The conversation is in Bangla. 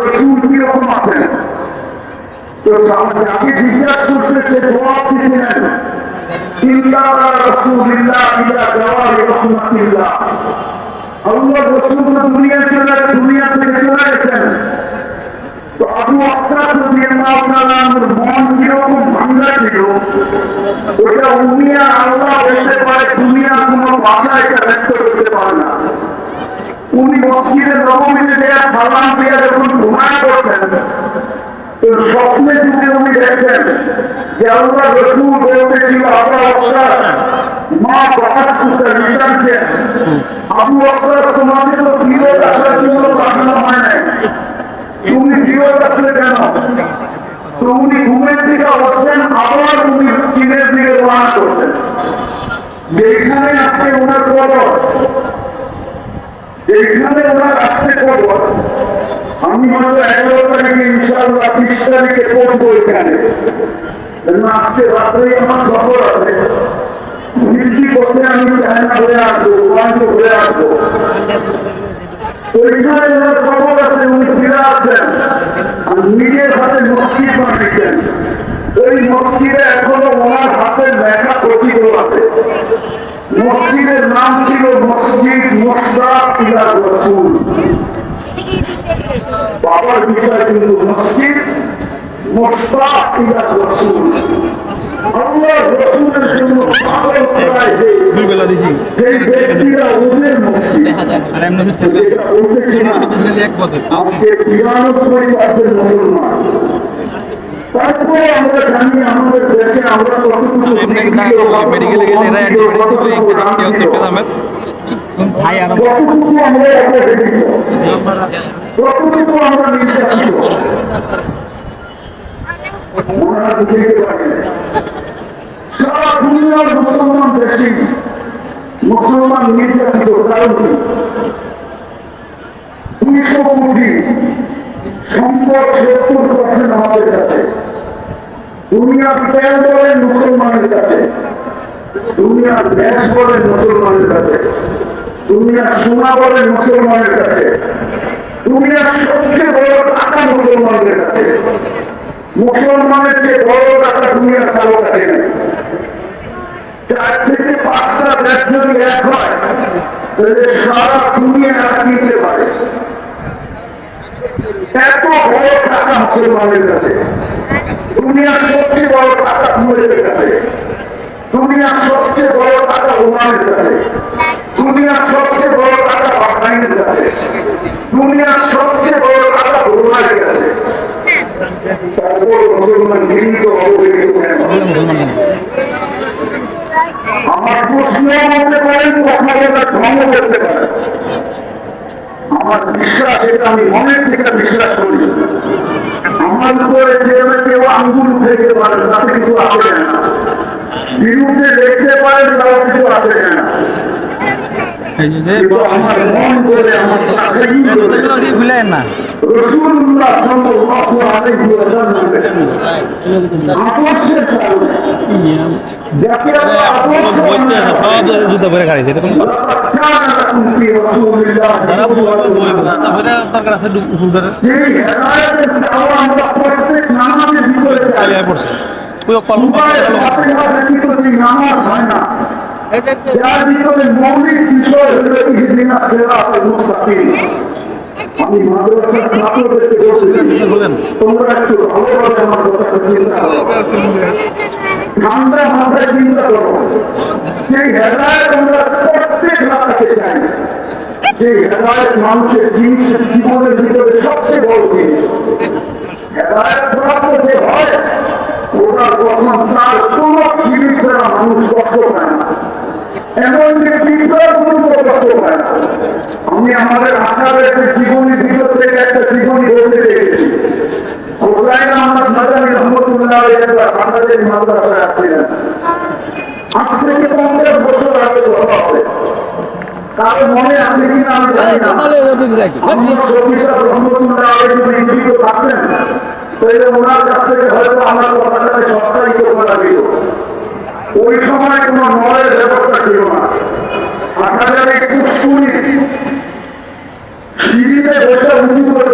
রসুল কিরকম আছেন তো যাকে জিজ্ঞাসা করছে সে জবাব দিয়েছিলেন ইল্লা রাসূলিল্লাহ ইলা জাওয়ারি রাহমাতিল্লাহ আল্লাহ রসুল তো যে আল্লাহ রসুল বলতেছিল আল্লাহ আক্কাস মা প্রকাশ করতে নিজানছেন আবু আক্কাস তোমাকে তো ফিরত আসার জন্য পাঠানো হয় নাই। তুমি ফিরত আসলে কেন? তো উনি ঘুমের দিকে বসছেন, আবার উনি চীনের দিকে রওনা করছেন। যেখানে আমি হয়তো এগারো তারিখে, ইনশাআল্লাহ বিশ তারিখে পড়ব এখানে। আজকে করতে আমি চায়না আসব ওনার খবর আছে, উনি ফিরে আর নিজের হাতে মসজিদ ওই মসজিদে এখনও ওনার হাতের লেখা প্রচিত আছে। মসজিদের নাম ছিল মসজিদ বাবার বিষয় কিন্তু মসজিদ। মোশতাক ইলা রসুল। আল্লাহ রসুলের জন্য পাগল করায় যে দুই বেলা দিছি। সেই ব্যক্তিরা ওদের মসজিদ আর এমনি যেটা বলতেছি না? এক বছর আজকে বিরানব্বই পার্সেন্ট মুসলমান। তারপরে আমরা জানি আমাদের দেশে আমরা কতটুকু মেডিকেলে গেলে এরা এক ভাই আর কতটুকু আমরা কতটুকু আমরা নির্যাতিত ওনারা পারে সারা দুনিয়ার মুসলমান বলেন মুসলমানের কাছে দুনিয়ার গ্যাস বলেন মুসলমানের কাছে। দুনিয়ার সবচেয়ে বড় টাকা মুসলমানদের কাছে। মুসলমানের চেয়ে বড় টাকা দুনিয়ার কারও কাছে চার থেকে পাঁচটা দেশ যদি এক হয়, তাহলে সারা দুনিয়া এক নিতে পারে এত বড় টাকা মুসলমানের কাছে। দুনিয়ার সবচেয়ে বড় টাকা কুয়েতের কাছে। দুনিয়ার সবচেয়ে বড় টাকা ওমানের কাছে। দুনিয়ার সবচেয়ে বড় টাকা বাহরাইনের কাছে। দুনিয়ার সবচেয়ে বড় টাকা ব্রুনাইয়ের কাছে। তারপর ঘৃণিত অবহেলিত আমার প্রশ্ন করতে পারেন বলার ঢঙ্গ করতে পারেন আমার বিশ্বাস এটা আমি মনের থেকে বিশ্বাস করি আমার উপরে যে কেউ আঙ্গুল উঠে পারে তাতে কিছু আসে না বিরুদ্ধে দেখতে পারেন তাও কিছু আসে না আমার মন করে আমার ভুলেন না। রসুল্লাহ সাল্লাল্লাহু আলাইহি ওয়াসাল্লামের আপসের কারণে। যাকে আমরা আপস বলতে সব যার ভিতরে মৌলিক বিষয় হলো ইহিদিনা সেরা মুস্তাকিম। আমি মাদ্রাসার ছাত্রদেরকে বলতেছি, তোমরা একটু ভালোভাবে আমার কথাটা চিন্তা ঠান্ডা মাথায় চিন্তা করো। সেই হেদায়ত আমরা প্রত্যেক রাখাতে চাই যে হেদায়ত মানুষের জিনিসের জীবনের ভিতরে সবচেয়ে বড় জিনিস। হেদায়ত প্রাপ্ত যে হয় ওটার কসম তার কোন জিনিস দ্বারা মানুষ কষ্ট পায় না। এমন যে বিপ্লব কষ্ট পায় আমি আমাদের আকারের একটা জীবনের ভিতর থেকে একটা জীবনী বলতে দেখেছি হোসাইন আহমদ মাদানী রহমতুল্লাহ একবার বাংলাদেশ মাদ্রাসায় আসছিলেন আজ থেকে পঞ্চাশ বছর আগে কথা হবে। কারও মনে আছে কিনা আমি জানি না। আমার সফিসার রহমতুল্লাহ আলী যদি জীবিত থাকতেন তাহলে ওনার কাছ থেকে হয়তো আমার কথাটাকে সপ্তাহিত করা দিল ওই সময় কোনো নলের ব্যবস্থা ছিল না। সিঁড়িতে বসে উঁচু করতে